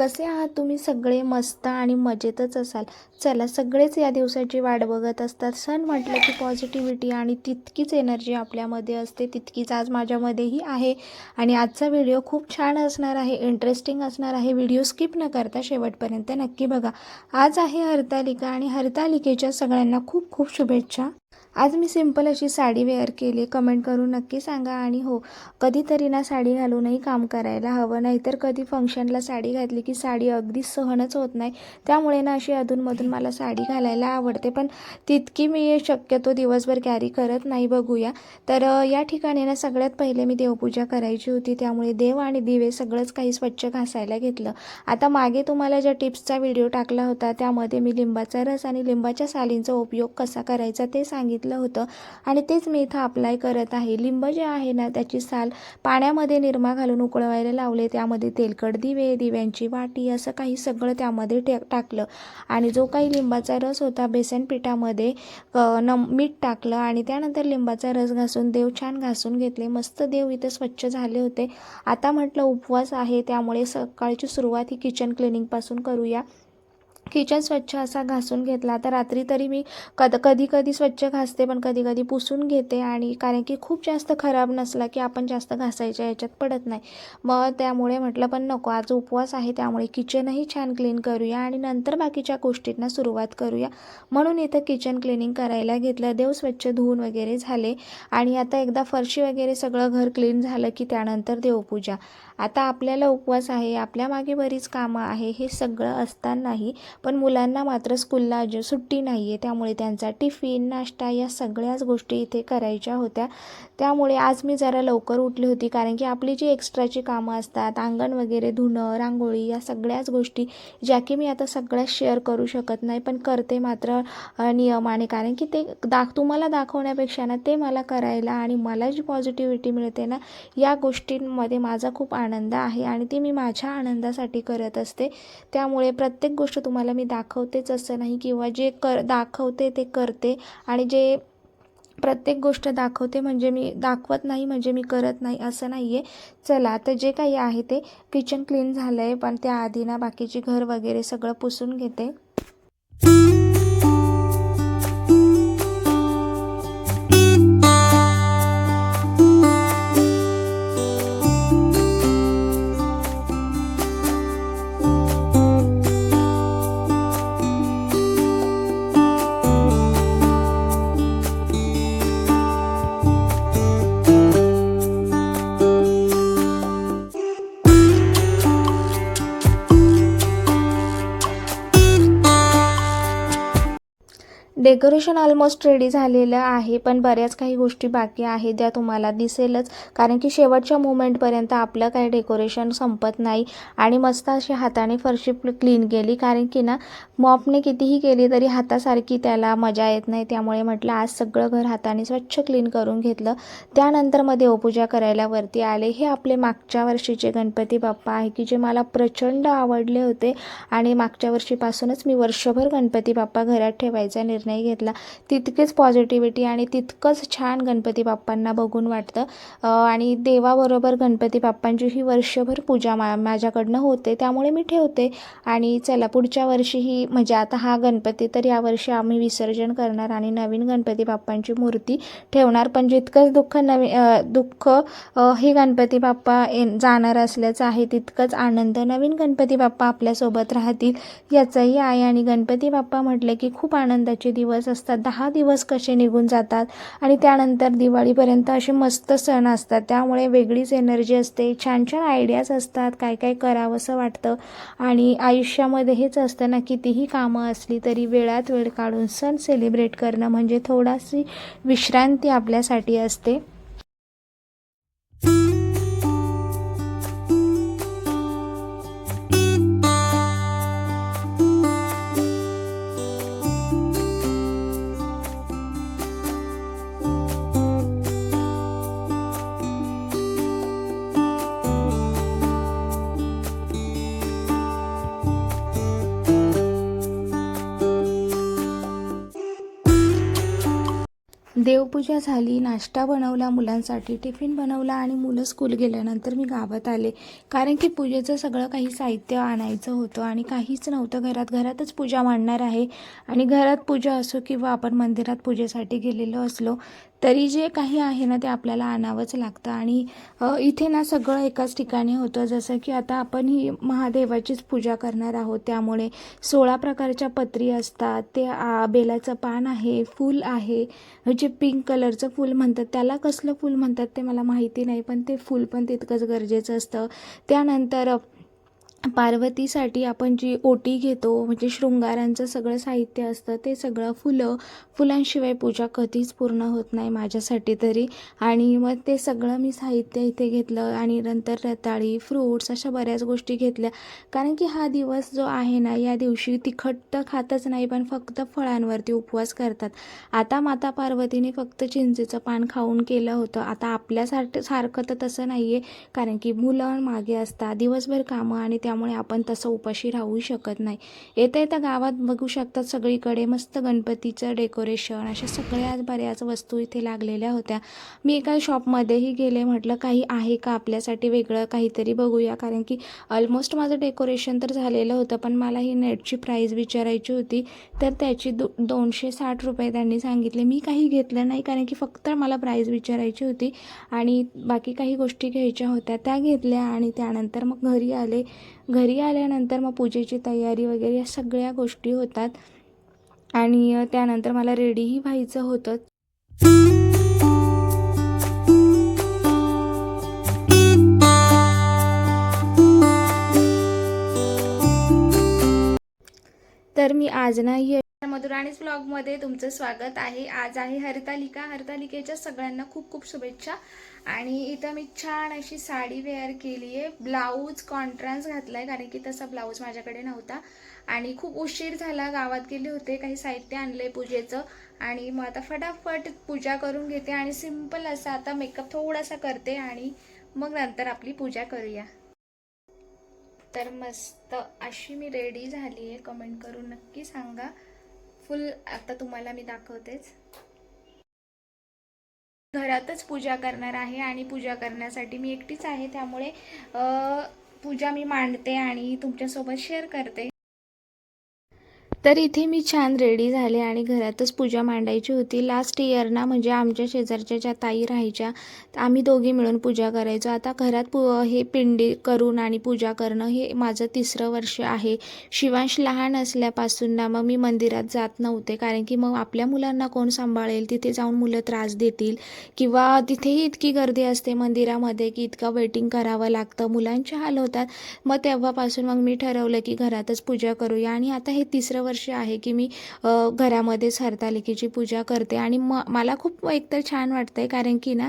कसे आहात तुम्ही? सगळे मस्त आणि मजेतच असाल. चला सगळेच या दिवसाची वाट बघत असतात. सण म्हटलं की पॉझिटिव्हिटी आणि तितकीच एनर्जी आपल्यामध्ये असते. तितकीच आज माझ्यामध्येही आहे. आणि आजचा व्हिडिओ खूप छान असणार आहे. इंटरेस्टिंग असणार आहे. व्हिडिओ स्किप न करता शेवटपर्यंत नक्की बघा. आज आहे हरतालिका आणि हरतालिकेच्या सगळ्यांना खूप खूप शुभेच्छा. आज मी सिंपल अशी साडी वेअर केली. कमेंट करून नक्की सांगा आणि हो कधीतरी ना साडी घालूनही काम करायला हवं. नाही तर कधी फंक्शनला साडी घातली की साडी अगदी सहनच होत नाही. त्यामुळे ना अशी अधूनमधून मला साडी घालायला आवडते. पण तितकी मी शक्यतो दिवसभर कॅरी करत नाही बघूया. तर या ठिकाणी ना सगळ्यात पहिले मी देवपूजा करायची होती. त्यामुळे देव आणि दिवे सगळंच काही स्वच्छ घासायला घेतलं. आता मागे तुम्हाला ज्या टिप्सचा व्हिडिओ टाकला होता त्यामध्ये मी लिंबाचा रस आणि लिंबाच्या सालींचा उपयोग कसा करायचा ते सांगितलं. होतं. आणि तेच मी इथं अप्लाय करत आहे. लिंब जे आहे ना त्याची साल पाण्यामध्ये निरमा घालून उकळवायला लावले. त्यामध्ये तेलकट दिवे दिव्यांची वाटी असं काही सगळं त्यामध्ये टे टाकलं. आणि जो काही लिंबाचा रस होता बेसन पिठामध्ये नम मीठ टाकलं. आणि त्यानंतर लिंबाचा रस घासून देव छान घासून घेतले. मस्त देव इथं स्वच्छ झाले होते. आता म्हटलं उपवास आहे. त्यामुळे सकाळची सुरुवात ही किचन क्लिनिंगपासून करूया. किचन स्वच्छ असा घासून घेतला. तर रात्री तरी मी कद कधी कधी स्वच्छ घासते पण कधी कधी पुसून घेते आणि कारण की खूप जास्त खराब नसला की आपण जास्त घासायच्या याच्यात पडत नाही. मग त्यामुळे म्हटलं पण नको आज उपवास आहे त्यामुळे किचनही छान क्लीन करूया आणि नंतर बाकीच्या गोष्टींना सुरुवात करूया. म्हणून इथं किचन क्लिनिंग करायला घेतलं. देव स्वच्छ धुवून वगैरे झाले आणि आता एकदा फरशी वगैरे सगळं घर क्लीन झालं की त्यानंतर देवपूजा. आता आपल्याला उपवास आहे आपल्या मागे बरीच कामं आहे हे सगळं असतानाही पण मुलांना मात्र स्कूलला अजून सुट्टी नाही आहे त्यामुळे त्यांचा टिफिन नाश्ता या सगळ्याच गोष्टी इथे करायच्या होत्या. त्यामुळे आज मी जरा लवकर उठली होती कारण की आपली जी एक्स्ट्राची कामं असतात अंगण वगैरे धुणं रांगोळी या सगळ्याच गोष्टी ज्या की मी आता सगळ्याच शेअर करू शकत नाही पण करते मात्र नियमाने. कारण की ते दाख तुम्हाला दाखवण्यापेक्षा ना ते मला करायला आणि मला जी पॉझिटिव्हिटी मिळते ना या गोष्टींमध्ये माझा खूप आनंद आनंद आहे आणि ती मी माझ्या आनंदासाठी करत असते. त्यामुळे प्रत्येक गोष्ट तुम्हाला मी दाखवतेच असं नाही किंवा जे कर दाखवते ते करते आणि जे प्रत्येक गोष्ट दाखवते म्हणजे मी दाखवत नाही म्हणजे मी करत नाही असं नाही आहे चला तर जे काही आहे ते किचन क्लीन झालं आहे पण त्याआधी ना बाकीची घर वगैरे सगळं पुसून घेते. डेकोरेशन ऑलमोस्ट रेडी झालेलं आहे पण बऱ्याच काही गोष्टी बाकी आहेत ज्या तुम्हाला दिसेलच. कारण की शेवटच्या मुमेंटपर्यंत आपलं काही डेकोरेशन संपत नाही आणि मस्त अशी हाताने फरशी क्लीन केली. कारण की ना मॉपने कितीही केली तरी हातासारखी त्याला मजा येत नाही. त्यामुळे म्हटलं आज सगळं घर हाताने स्वच्छ क्लीन करून घेतलं. त्यानंतर मग देवपूजा करायला वरती आले. हे आपले मागच्या वर्षीचे गणपती बाप्पा आहे की जे मला प्रचंड आवडले होते. आणि मागच्या वर्षीपासूनच मी वर्षभर गणपती बाप्पा घरात ठेवायचा निर्णय नाही घेतला. तितकीच पॉझिटिव्हिटी आणि तितकंच छान गणपती बाप्पांना बघून वाटतं. आणि देवाबरोबर गणपती बाप्पांची ही वर्षभर पूजा मा माझ्याकडनं होते त्यामुळे मी ठेवते. आणि चला पुढच्या वर्षीही म्हणजे आता हा गणपती तर यावर्षी आम्ही विसर्जन करणार आणि नवीन गणपती बाप्पांची मूर्ती ठेवणार. पण जितकंच दुःख नवी दुःख हे गणपती बाप्पा जाणार असल्याचं आहे तितकंच आनंद नवीन गणपती बाप्पा आपल्यासोबत राहतील याचाही आहे. आणि गणपती बाप्पा म्हटलं की खूप आनंदाची दिवस असतात. दहा दिवस कसे निघून जातात? आणि त्यानंतर दिवाळीपर्यंत असे मस्त सण असतात. त्यामुळे वेगळीच एनर्जी असते. छान छान आयडियाज असतात. काय काय करावंसं वाटतं. आणि आयुष्यामध्ये हेच असतं ना कितीही कामं असली तरी वेळात वेळ काढून सण सेलिब्रेट करणं म्हणजे थोडाशी विश्रांती आपल्यासाठी असते. देवपूजा झाली नाश्ता बनवला मुलांसाठी टिफिन बनवला आणि मुलं स्कूल गेल्यानंतर मी गावात आले. कारण की पूजेचं सगळं काही साहित्य आणायचं होतं आणि काहीच नव्हतं. घरात घरातच पूजा मांडणार आहे. आणि घरात पूजा असो किंवा आपण मंदिरात पूजेसाठी गेलेलो असलो तरी जे काही आहे ना ते आपल्याला आणावंच लागतं. आणि इथे ना सगळं एकाच ठिकाणी होतं. जसं की आता आपण ही महादेवाचीच पूजा करणार आहोत. त्यामुळे सोळा प्रकारच्या पत्री असतात. ते आ, बेलाचं पान आहे फूल आहे जे पिंक कलरचं फूल म्हणतात. त्याला कसलं फूल म्हणतात ते मला माहिती नाही पण ते फूल पण तितकंच गरजेचं असतं. त्यानंतर पार्वतीसाठी आपण जी ओटी घेतो म्हणजे शृंगारांचं सगळं साहित्य असतं ते सगळं फुलं फुलांशिवाय पूजा कधीच पूर्ण होत नाही माझ्यासाठी तरी. आणि मग ते सगळं मी साहित्य इथे घेतलं आणि नंतर रताळी फ्रूट्स अशा बऱ्याच गोष्टी घेतल्या. कारण की हा दिवस जो आहे ना या दिवशी तिखट तर खातच नाही पण फक्त फळांवरती उपवास करतात. आता माता पार्वतीने फक्त चिंचेचं पान खाऊन केलं होतं. आता आपल्यासारखं सारखं तर तसं नाही आहे कारण की मुलं मागे असतात दिवसभर कामं आणि त्या त्यामुळे आपण तसं उपाशी राहू शकत नाही. येता येता गावात बघू शकतात सगळीकडे मस्त गणपतीचं डेकोरेशन अशा सगळ्या बऱ्याच वस्तू इथे लागलेल्या होत्या. मी एका शॉपमध्येही गेले म्हटलं काही आहे का आपल्यासाठी वेगळं काहीतरी बघूया. कारण की ऑलमोस्ट माझं डेकोरेशन तर झालेलं होतं पण मला ही नेटची प्राईज विचारायची होती. तर त्याची दो दोनशे साठ रुपये त्यांनी सांगितले. मी काही घेतलं नाही कारण की फक्त मला प्राईज विचारायची होती. आणि बाकी काही गोष्टी घ्यायच्या होत्या त्या घेतल्या आणि त्यानंतर मग घरी आले. घरी आल्यानंतर मग पूजेची तयारी वगैरे या सगळ्या गोष्टी होतात. आणि त्यानंतर मला रेडीही व्हायचं होतं. तर मी आज नाही मधुराणीच ब्लॉगमध्ये तुमचं स्वागत आहे. आज आहे हरतालिका. हरतालिकेच्या सगळ्यांना खूप खूप शुभेच्छा. आणि इथं मी छान अशी साडी वेअर केली आहे ब्लाऊज कॉन्ट्रास्ट घातला आहे कारण की तसा ब्लाऊज माझ्याकडे नव्हता. आणि खूप उशीर झाला गावात गेले होते काही साहित्य आणलं आहे पूजेचं. आणि मग आता फटाफट पूजा करून घेते आणि सिंपल असा आता मेकअप थोडासा करते आणि मग नंतर आपली पूजा करूया. तर मस्त अशी मी रेडी झाली आहे कमेंट करून नक्की सांगा. फुल आता तुम्हाला मी दाखवतेच. घरातच पूजा करणार आहे आणि पूजा करण्यासाठी मी एकटीच आहे त्यामुळे पूजा मी मांडते आणि तुमच्यासोबत शेअर करते. तर इथे मी छान रेडी झाले आणि घरातच पूजा मांडायची होती. लास्ट इयर ना म्हणजे आमच्या शेजारच्या ज्या ताई राहायच्या आम्ही दोघी मिळून पूजा करायचो. आता घरात पू हे पिंडी करून आणि पूजा करणं हे माझं तिसरं वर्ष आहे. शिवांश लहान असल्यापासून ना मग मी मंदिरात जात नव्हते. कारण की मग आपल्या मुलांना कोण सांभाळेल? तिथे जाऊन मुलं त्रास देतील. किंवा तिथेही इतकी गर्दी असते मंदिरामध्ये की इतकं वेटिंग करावं लागतं. मुलांचे हाल होतात. मग तेव्हापासून मग मी ठरवलं की घरातच पूजा करूया. आणि आता हे तिसरं वर्ष आहे की मी घरामध्येच हरतालिकेची पूजा करते. आणि म मला खूप एकतर छान वाटतंय कारण की ना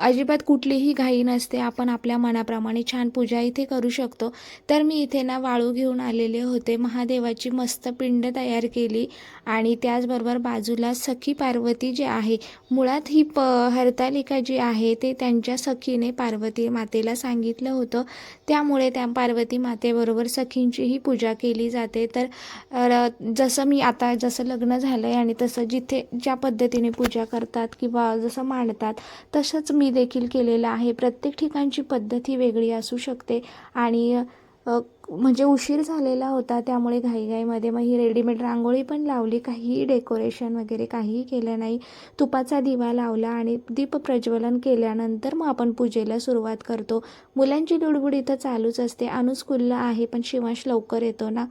अजिबात कुठलीही घाई नसते. आपण आपल्या मनाप्रमाणे छान पूजा इथे करू शकतो. तर मी इथे ना वाळू घेऊन आलेले होते. महादेवाची मस्त पिंड तयार केली. आणि त्याचबरोबर बाजूला सखी पार्वती जी आहे मुळात ही प हरतालिका जी आहे ते त्यांच्या सखीने पार्वती मातेला सांगितलं होतं. त्यामुळे त्या पार्वती मातेबरोबर सखींचीही पूजा केली जाते. तर जसं मी आता जसं लग्न झालं आहे आणि तसं जिथे ज्या पद्धतीने पूजा करतात किंवा जसं मांडतात तसंच मी देखील केलेलं आहे. प्रत्येक ठिकाणची पद्धत ही वेगळी असू शकते आणि म्हणजे उशीर झालेला होता त्यामुळे घाईघाईमध्ये मग ही रेडीमेड रांगोळी पण लावली. काहीही डेकोरेशन वगैरे काहीही केलं नाही. तुपाचा दिवा लावला आणि दीप प्रज्वलन केल्यानंतर मग आपण पूजेला सुरुवात करतो. मुलांची लुडबुड इथं चालूच असते. अनु आहे पण शिवांश लवकर येतो ना?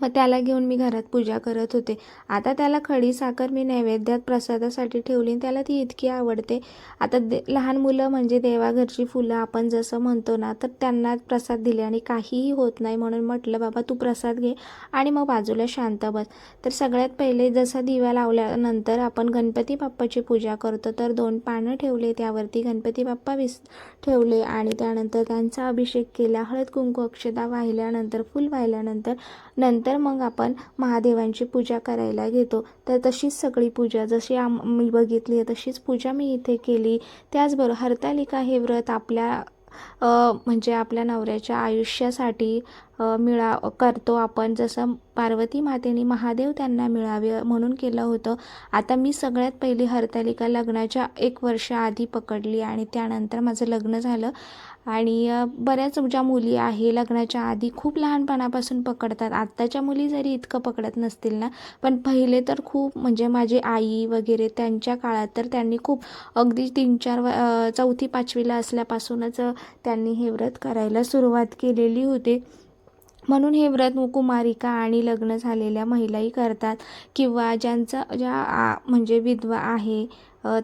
मग त्याला घेऊन मी घरात पूजा करत होते. आता त्याला खडी साखर मी नैवेद्यात प्रसादासाठी ठेवली आणि त्याला ती इतकी आवडते. आता दे लहान मुलं म्हणजे देवाघरची फुलं आपण जसं म्हणतो ना तर त्यांना प्रसाद दिले आणि काहीही होत नाही म्हणून म्हटलं बाबा तू प्रसाद घे आणि मग बाजूला शांत बस. तर सगळ्यात पहिले जसा दिवा लावल्यानंतर आपण गणपती बाप्पाची पूजा करतो तर दोन पानं ठेवले त्यावरती गणपती बाप्पा विस ठेवले आणि त्यानंतर त्यांचा अभिषेक केला. हळद कुंकू अक्षदा वाहिल्यानंतर फुल वाहिल्यानंतर नंतर मग आपण महादेवांची पूजा करायला घेतो. तर तशीच सगळी पूजा जशी आम मी बघितली आहे तशीच पूजा मी इथे केली. त्याचबरोबर हरतालिका हे व्रत आपल्या म्हणजे आपल्या नवऱ्याच्या आयुष्यासाठी मिळा करतो आपण. जसं पार्वती मातेने महादेव त्यांना मिळावे म्हणून केलं होतं. आता मी सगळ्यात पहिली हरतालिका लग्नाच्या एक वर्ष आधी पकडली आणि त्यानंतर माझं लग्न झालं. आणि बऱ्याच ज्या मुली आहे लग्नाच्या आधी खूप लहानपणापासून पकडतात. आत्ताच्या मुली जरी इतकं पकडत नसतील ना पण पहिले तर खूप म्हणजे माझी आई वगैरे त्यांच्या काळात तर त्यांनी खूप अगदी तीन चार व चौथी पाचवीला असल्यापासूनच त्यांनी हे व्रत करायला सुरुवात केलेली होती. म्हणून हे व्रत कुमारिका आणि लग्न झालेल्या महिलाही करतात. किंवा ज्यांचा ज्या आ, म्हणजे विधवा आहे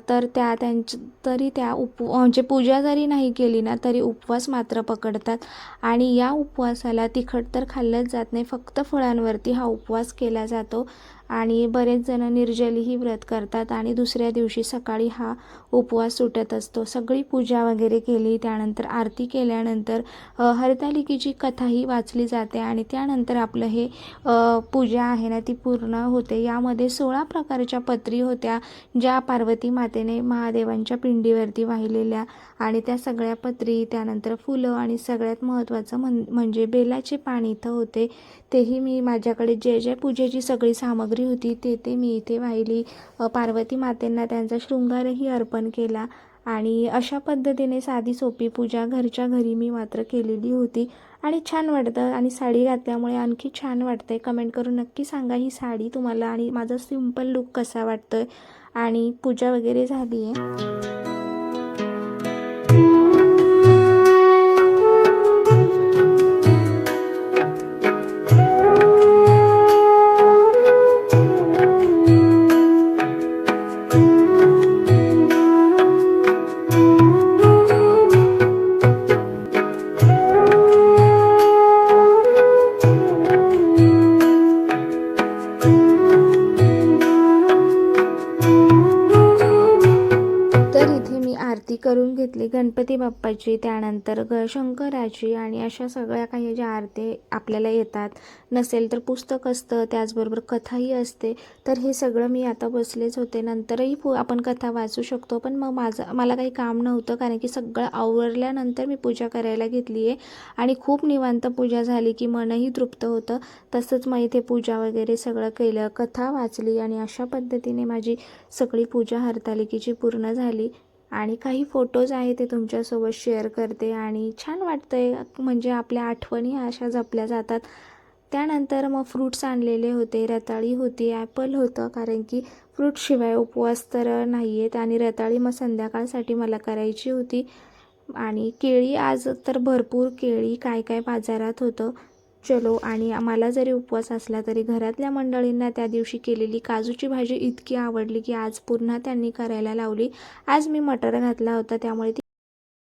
तर त्या त्यांच्या तरी त्या उप म्हणजे पूजा जरी नाही केली ना तरी उपवास मात्र पकडतात. आणि या उपवासाला तिखट तर खाल्लंच जात नाही फक्त फळांवरती हा उपवास केला जातो. आणि बरेच जण निर्जलीही व्रत करतात आणि दुसऱ्या दिवशी सकाळी हा उपवास सुटत असतो. सगळी पूजा वगैरे केली त्यानंतर आरती केल्यानंतर हरतालिकेची कथाही वाचली जाते आणि त्यानंतर आपलं हे पूजा आहे ना ती पूर्ण होते. यामध्ये सोळा प्रकारच्या पत्री होत्या ज्या पार्वती मातेने महादेवांच्या पिंडीवरती वाहिलेल्या आणि त्या सगळ्या पत्री त्यानंतर फुलं आणि सगळ्यात महत्त्वाचं म्हण म्हणजे बेलाचे पाणी इथं होते. तेही मी माझ्याकडे जे जे पूजेची सगळी सामग्री होती ते ते मी इथे वाहिली. पार्वती मातेंना त्यांचा शृंगारही अर्पण केला आणि अशा पद्धतीने साधी सोपी पूजा घरच्या घरी मी मात्र केलेली होती. आणि छान वाटतं. आणि साडी घातल्यामुळे आणखी छान वाटतंय. कमेंट करून नक्की सांगा ही साडी तुम्हाला आणि माझा सिंपल लुक कसा वाटतो आहे आणि पूजा वगैरे झाली आहे घेतली गणपती बाप्पाची त्यानंतर ग शंकराची आणि अशा सगळ्या काही ज्या आरती आपल्याला येतात नसेल तर पुस्तक असतं त्याचबरोबर कथाही असते. तर हे सगळं मी आता बसलेच होते. नंतरही पु आपण कथा वाचू शकतो पण मग माझं मला काही काम नव्हतं कारण की सगळं आवरल्यानंतर मी पूजा करायला घेतली आहे आणि खूप निवांत पूजा झाली की मनही तृप्त होतं. तसंच मग इथे पूजा वगैरे सगळं केलं कथा वाचली आणि अशा पद्धतीने माझी सगळी पूजा हरतालिकेची पूर्ण झाली. आणि काही फोटोज आहे ते तुमच्यासोबत शेअर करते आणि छान वाटतं आहे म्हणजे आपल्या आठवणी अशा जपल्या जातात. त्यानंतर मग फ्रूट्स आणलेले होते. रताळी होती ॲपल होतं. कारण की फ्रूटशिवाय उपवास तर नाही आहेत आणि रताळी मग संध्याकाळसाठी मला करायची होती. आणि केळी आज तर भरपूर केळी काय काय बाजारात होतं. चलो आणि मला जरी उपवास असला तरी घरातल्या मंडळींना त्या दिवशी केलेली काजूची भाजी इतकी आवडली की आज पुन्हा त्यांनी करायला लावली. आज मी मटर घातला होता त्यामुळे ती